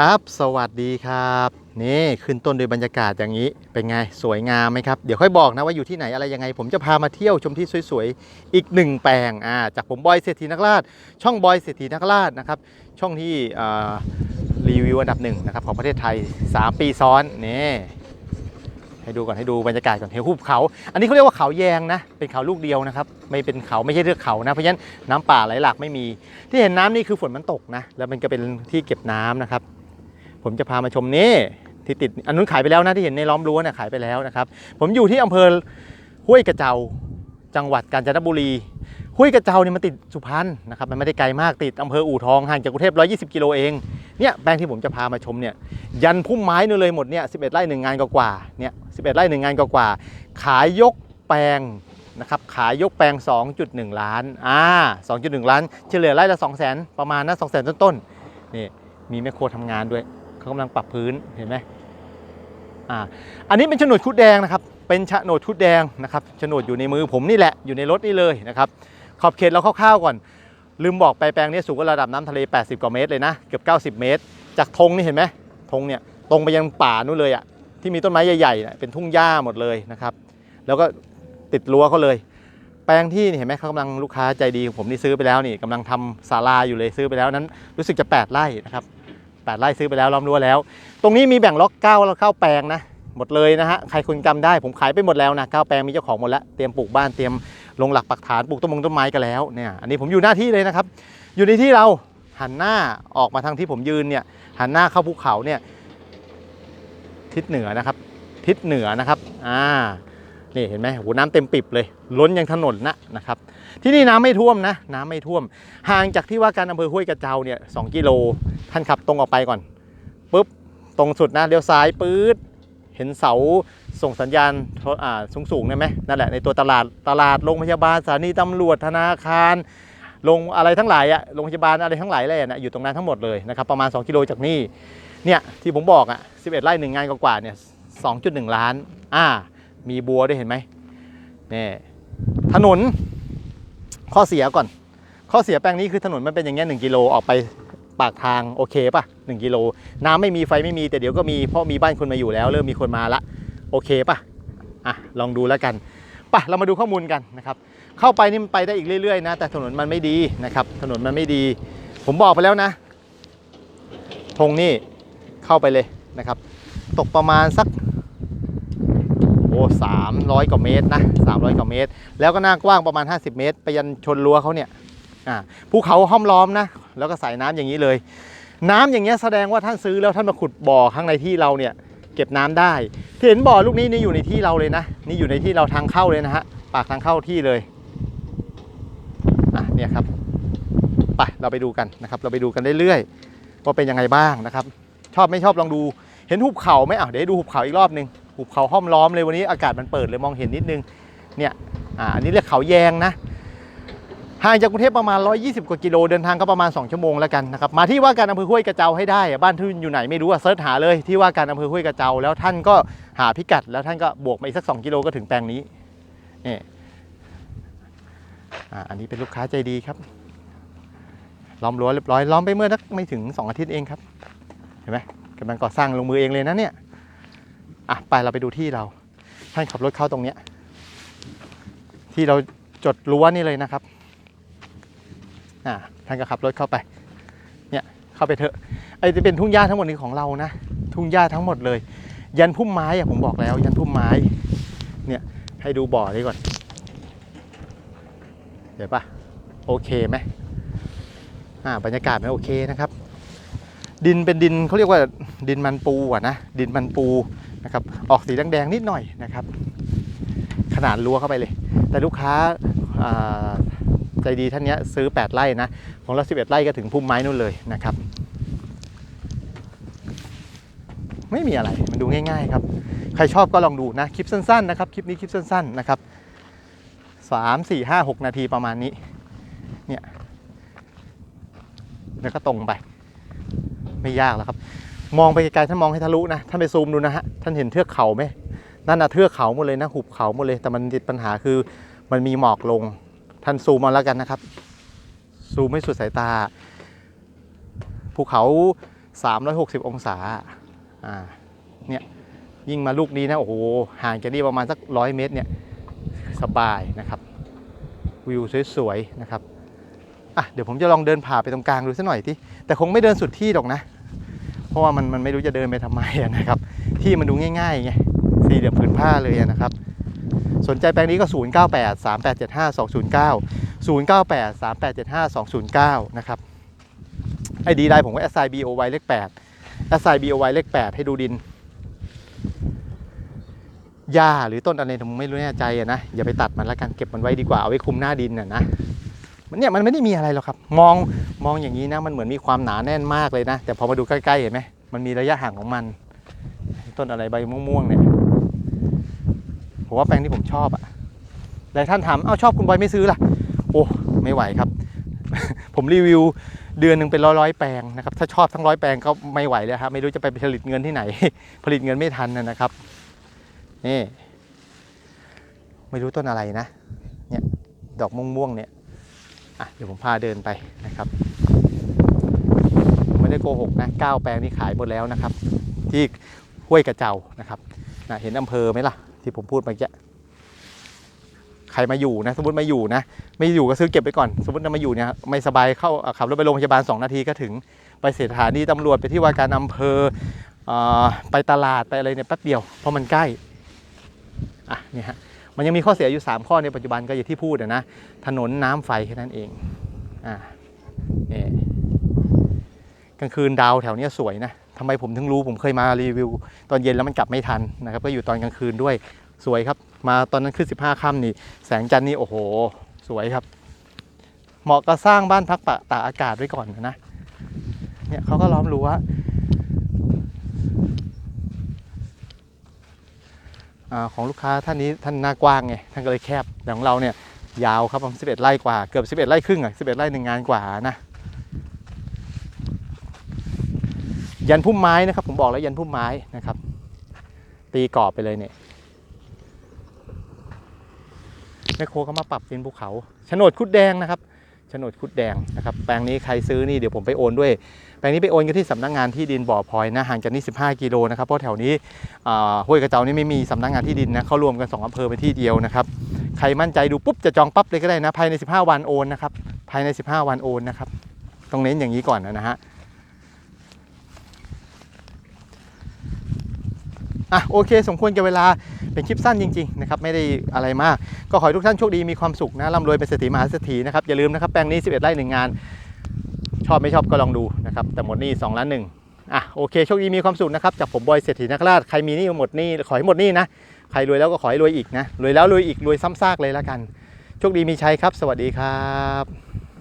ครับสวัสดีครับ นี่ขึ้นต้นด้วยบรรยากาศอย่างนี้ เป็นไงสวยงามไหมครับ เดี๋ยวค่อยบอกนะว่าอยู่ที่ไหนอะไรยังไง ผมจะพามาเที่ยวชมที่สวยๆ อีกหนึ่งแปลงอ่าจากผมบอยเศรษฐีนักราชช่องบอยเศรษฐีนักราชนะครับ ช่องที่อ่ารีวิวอันดับหนึ่งนะครับของประเทศไทย 3 ปีซ้อนนี่ให้ดูก่อนให้ดูบรรยากาศก่อนเห็นหุบเขา อันนี้เขาเรียกว่าเขาแยงนะ เป็นเขาลูกเดียวนะครับ ไม่เป็นเขาไม่ใช่เทือกเขานะ เพราะฉะนั้นน้ำป่าไหลหลากไม่มี ที่เห็นน้ำนี่คือฝนมันตกนะ แล้วมันก็เป็นที่เก็บน้ำนะครับ ผมจะพามาชมนี่ที่ติดอันนู้นขายไปแล้วนะที่เห็นในล้อมรั้วเนี่ยขายไปแล้วนะครับ ผมอยู่ที่อำเภอห้วยกระเจาจังหวัดกาญจนบุรีห้วยกระเจ้าเนี่ยมันติดสุพรรณนะครับมันไม่ได้ไกลมากติดอำเภออู่ทองห่างจากกรุงเทพ 120 กิโลเองเนี่ยแปลงที่ผมจะพามาชมเนี่ยยันพุ่มไม้นู่นเลยหมดเนี่ย11 ไร่หนึ่งงานกว่าเนี่ย11 ไร่หนึ่งงานกว่าขายยกแปลงนะครับขายยกแปลง 2.1 ล้านอ่า2.1 ล้านเฉลี่ยไร่ละ 2 0 0 0 0 0ประมาณนะ2 0 0 0 0 0 ต้นๆนี่มีแมคโครทำงานด้วย เขากำลังปรับพื้นเห็นไหมอ่าอันนี้เป็นโฉนดคุดแดงนะครับ เป็นโฉนดคุดแดงนะครับโฉนดอยู่ในมือผมนี่แหละอยู่ในรถนี่เลยนะครับขอบเขตเราคร่าวๆก่อน ลืมบอกไปแปลงนี้สูงกว่าระดับน้ำทะเล 80 กว่าเมตรเลยนะเกือบ90 เมตร จากธงนี่เห็นไหมธงเนี่ยตรงไปยังป่านู่นเลยอะที่มีต้นไม้ใหญ่ๆนะเป็นทุ่งหญ้าหมดเลยนะครับ แล้วก็ติดรั้วเขาเลย แปลงที่นี่เห็นไหมเขากำลังลูกค้าใจดีของผมนี่ซื้อไปแล้วนี่กำลังทำศาลาอยู่เลยซื้อไปแล้วนั้น รู้สึกจะ 8 ไร่นะครับ 8 ไร่ซื้อไปแล้วล้อมรั้วแล้ว ตรงนี้มีแบ่งล็อก9แล้วเข้าแปลงนะหมดเลยนะฮะใครคนจำได้ผมขายไปหมดแล้วนะ9แปลงมีเจ้าของหมดแล้วเตรียมปลูกบ้านเตรียมลงหลักปักฐานปลูกต้นมงต้นไม้กันแล้วเนี่ยอันนี้ผมอยู่หน้าที่เลยนะครับ อยู่ในที่เราหันหน้าออกมาทางที่ผมยืนเนี่ยหันหน้าเข้าภูเขาเนี่ยทิศเหนือนะครับ ทิศเหนือนะครับอ่า นี่เห็นไหมโหน้ำเต็มปิบเลย ล้นยังถนนนะนะครับ ที่นี่น้ำไม่ท่วมนะ น้ำไม่ท่วม ห่างจากที่ว่าการอำเภอห้วยกระเจ้าเนี่ยสกิโล ท่านขับตรงออกไปก่อนปุ๊บตรงสุดนะเลี้ยวซ้ายปื๊ดเห็นเสาส่งสัญญาณอ่าสูงๆได้ไหมนั่นแหละในตัวตลาดตลาดโรงพยาบาลสถานีตำรวจธนาคารโรงอะไรทั้งหลายอะโรงพยาบาลอะไรทั้งหลายเลยนะอยู่ตรงนั้นทั้งหมดเลยนะครับประมาณ 2 กิโลจากนี่เนี่ยที่ผมบอกอะ11ไร่หนึ่งงานกว่าๆเนี่ย2.1 ล้านอ่า มีบัวด้วยเห็นไหมนี่ถนนข้อเสียก่อน ข้อเสียแปลงนี้คือถนนมันเป็นอย่างเงี้ยหนึ่งกิโลออกไปปากทางโอเคป่ะ 1 กิโล น้ำไม่มีไฟไม่มีแต่เดี๋ยวก็มีเพราะมีบ้านคนมาอยู่แล้ว เริ่มมีคนมาละโอเคป่ะอะลองดูแล้วกันป่ะเรามาดูข้อมูลกันนะครับเข้าไปนี่มันไปได้อีกเรื่อยๆนะแต่ถนนมันไม่ดีนะครับถนนมันไม่ดี ผมบอกไปแล้วนะธงนี่เข้าไปเลยนะครับ ตกประมาณสัก อ้สามร้อยกว่าเมตรนะสามร้อยกว่าเมตร แล้วก็หน้ากว้างประมาณ 50 เมตร ไปยันชนรั้วเขาเนี่ยอ่าภูเขาห้อมล้อมนะ แล้วก็สายน้ำอย่างนี้เลย น้ำอย่างเงี้ยแสดงว่าท่านซื้อแล้วท่านมาขุดบ่อข้างในที่เราเนี่ยเก็บน้ำได้ที่เห็นบ่อลูกนี้นี่อยู่ในที่เราเลยนะ นี่อยู่ในที่เราทางเข้าเลยนะฮะปากทางเข้าที่เลยอะเนี่ยครับไปเราไปดูกันนะครับ เราไปดูกันเรื่อยๆว่าเป็นยังไงบ้างนะครับ ชอบไม่ชอบลองดู เห็นหุบเขาไหมอะเดี๋ยวดูหุบเขาอีกรอบนึ่ง หุบเขาห้อมล้อมเลยวันนี้อากาศมันเปิดเลยมองเห็นนิดนึงเนี่ยอ่าอันนี้เรียกเขาแยงนะห่างจากกรุงเทพประมาณ 120 กว่ากิโลเดินทางก็ประมาณ 2 ชั่วโมงแล้วกันนะครับมาที่ว่าการอำเภอห้วยกระเจ้าให้ได้บ้านท่านอยู่ไหนไม่รู้อะเซิร์ชหาเลยที่ว่าการอำเภอห้วยกระเจ้าแล้วท่านก็หาพิกัด แล้วท่านก็บวกมาอีกสัก 2 กิโลก็ถึงแปลงนี้นี่อ่าอันนี้เป็นลูกค้าใจดีครับล้อมรั้วเรียบร้อยล้อมไปเมื่อนักไม่ถึง 2 อาทิตย์เองครับ เห็นไหมกำลังก่อสร้างลงมือเองเลยนะเนี่ย อะไปเราไปดูที่เราท่านขับรถเข้าตรงเนี้ยที่เราจดรั้วนี่เลยนะครับอ่าท่านก็ขับรถเข้าไป เนี่ยเข้าไปเถอะไอ้จะเป็นทุ่งหญ้าทั้งหมดนี้ของเรานะ ทุ่งหญ้าทั้งหมดเลย ยันพุ่มไม้อะผมบอกแล้ว ยันพุ่มไม้ เนี่ยให้ดูบ่อนี้ก่อน เดี๋ยวปะโอเคไหมอ่าบรรยากาศมันโอเคนะครับ ดินเป็นดินเขาเรียกว่าดินมันปูอะนะดินมันปู นะครับออกสีแดงๆนิดหน่อยนะครับ ขนาดรั้วเข้าไปเลย แต่ลูกค้าใจดีท่านนี้ซื้อ 8 ไร่นะ ของเรา 11 ไร่ก็ถึงพุ่มไม้นู่นเลยนะครับ ไม่มีอะไรมันดูง่าย ๆ ครับ ใครชอบก็ลองดูนะ คลิปสั้นๆนะครับ คลิปนี้คลิปสั้น ๆ นะครับสามสี่ห้าหกนาทีประมาณนี้ เนี่ย แล้วก็ตรงไป ไม่ยากแล้วครับ มองไปไกลๆท่านมองให้ทะลุนะท่านไปซูมดูนะฮะท่านเห็นเทือกเขาไหมนั่นนะเทือกเขาหมดเลยนะหุบเขาหมดเลย แต่มันติดปัญหาคือมันมีหมอกลง ท่านซูมมาแล้วกันนะครับ ซูมไม่สุดสายตา ภูเขา 360 องศาอ่าเนี่ยยิ่งมาลูกนี้นะโอ้โหห่างจากนี่ประมาณสักร้อยเมตรเนี่ยสบายนะครับ วิวสวยๆนะครับอะเดี๋ยวผมจะลองเดินผ่าไปตรงกลางดูสักหน่อยที่แต่คงไม่เดินสุดที่หรอกนะ เพราะว่ามันมันไม่รู้จะเดินไปทำไมนะครับ ที่มันดูง่ายๆไงสี่เหลี่ยมผืนผ้าเลยนะครับ สนใจแปลงนี้ก็ 0 9 8 3 8 7 5 2 0 9 0 9 8 3 8 7 5 2 0 9 นะครับไอดีได้ผมก็ s i b o y เลข8 s i b o y เลข8ให้ดูดินหญ้าหรือต้นอะไรผมไม่รู้แน่ใจนะอย่าไปตัดมันแล้วกันเก็บมันไว้ดีกว่าเอาไว้คุมหน้าดินน่ะนะ มันเนี่ยมันไม่ได้มีอะไรหรอกครับ มองมองอย่างนี้นะมันเหมือนมีความหนาแน่นมากเลยนะ แต่พอมาดูใกล้ๆเห็นไหมมันมีระยะห่างของมัน ต้นอะไรใบม่วงๆเนี่ยผมว่าแปลงที่ผมชอบอะหลายท่านถามเอ้าชอบคุณบอยไม่ซื้อล่ะ โอ้ไม่ไหวครับ ผมรีวิวเดือนหนึ่งเป็นร้อยร้อยๆแปลงนะครับ ถ้าชอบทั้งร้อยแปลงก็ไม่ไหวเลยครับไม่รู้จะไปผลิตเงินที่ไหน ผลิตเงินไม่ทันนะนะครับนี่ไม่รู้ต้นอะไรนะ เนี่ยดอกม่วงๆเนี่ย อะเดี๋ยวผมพาเดินไปนะครับ ไม่ได้โกหกนะเก้าแปลงนี้ขายหมดแล้วนะครับ ที่ห้วยกระเจ้านะครับนะเห็นอำเภอไหมล่ะ ที่ผมพูดเมื่อกี้ใครมาอยู่นะสมมติมาอยู่นะไม่อยู่ก็ซื้อเก็บไปก่อน สมมติมาอยู่เนี่ยไม่สบายเข้าขับรถไปโรงพยาบาล 2 นาทีก็ถึงไปสถานีตำรวจไปที่ว่าการอำเภออไปตลาดไปอะไรเนี่ยแป๊บเดียวเพราะมันใกล้อะเนี่ยฮะ มันยังมีข้อเสียอยู่ 3 ข้อในปัจจุบันก็อย่างที่พูดอะนะ ถนนน้ำไฟแค่นั้นเอง อ่านี่กลางคืนดาวแถวเนี้ยสวยนะทำไมผมถึงรู้ผมเคยมารีวิว ตอนเย็นแล้วมันกลับไม่ทันนะครับ ก็อยู่ตอนกลางคืนด้วยสวยครับ มาตอนนั้นขึ้น 15ค่ำนี่ แสงจันทร์นี่โอ้โห สวยครับ เหมาะกับสร้างบ้านพักปะตากอากาศไว้ก่อนนะเนี่ยเขาก็ล้อมรั้วอา ของลูกค้าท่านนี้ท่านหน้ากว้างไงท่านก็เลยแคบแต่ของเราเนี่ยยาวครับประมาณ11ไร่กว่าเกือบ11ไร่ครึ่งอะ11ไร่หนึ่งงานกว่านะยันพุ่มไม้นะครับผมบอกแล้วยันพุ่มไม้นะครับ ตีกรอบไปเลยเนี่ยแมคโครก็มาปรับเป็นภูเขาโฉนดคุดแดงนะครับ ฉนดคุดแดงนะครับแปลงนี้ใครซื้อนี่เดี๋ยวผมไปโอนด้วย แปลงนี้ไปโอนกันที่สำนักงานที่ดินบ่อพลอยนะห่างจากนี่15 กิโลนะครับเพราะแถวนี้ห้วยกระเจ้านี่ไม่มีสำนักงานที่ดินนะเขารวมกัน2อำเภอเป็นที่เดียวนะครับใครมั่นใจดูปุ๊บจะจองปั๊บเลยก็ได้นะภายใน 15 วันโอนนะครับภายใน 15 วันโอนนะครับต้องเน้นอย่างนี้ก่อนนะฮะ อะโอเค สมควรกับเวลาเป็นคลิปสั้นจริงๆนะครับไม่ได้อะไรมาก ก็ขอให้ทุกท่านโชคดีมีความสุขนะร่ำรวยเป็นเศรษฐีมหาเศรษฐีนะครับอย่าลืมนะครับแปลงนี้ 11 ไร่หนึ่งงาน ชอบไม่ชอบก็ลองดูนะครับแต่หมดหนี้2ล้านหนึ่งอะโอเคโชคดีมีความสุขนะครับจากผมบอยเศรษฐีนักราชใครมีหนี้หมดหนี้ขอให้หมดหนี้นะใครรวยแล้วก็ขอให้รวยอีกนะรวยแล้วรวยอีกรวยซ้ำซากเลยละกันโชคดีมีชัยครับ สวัสดีครับ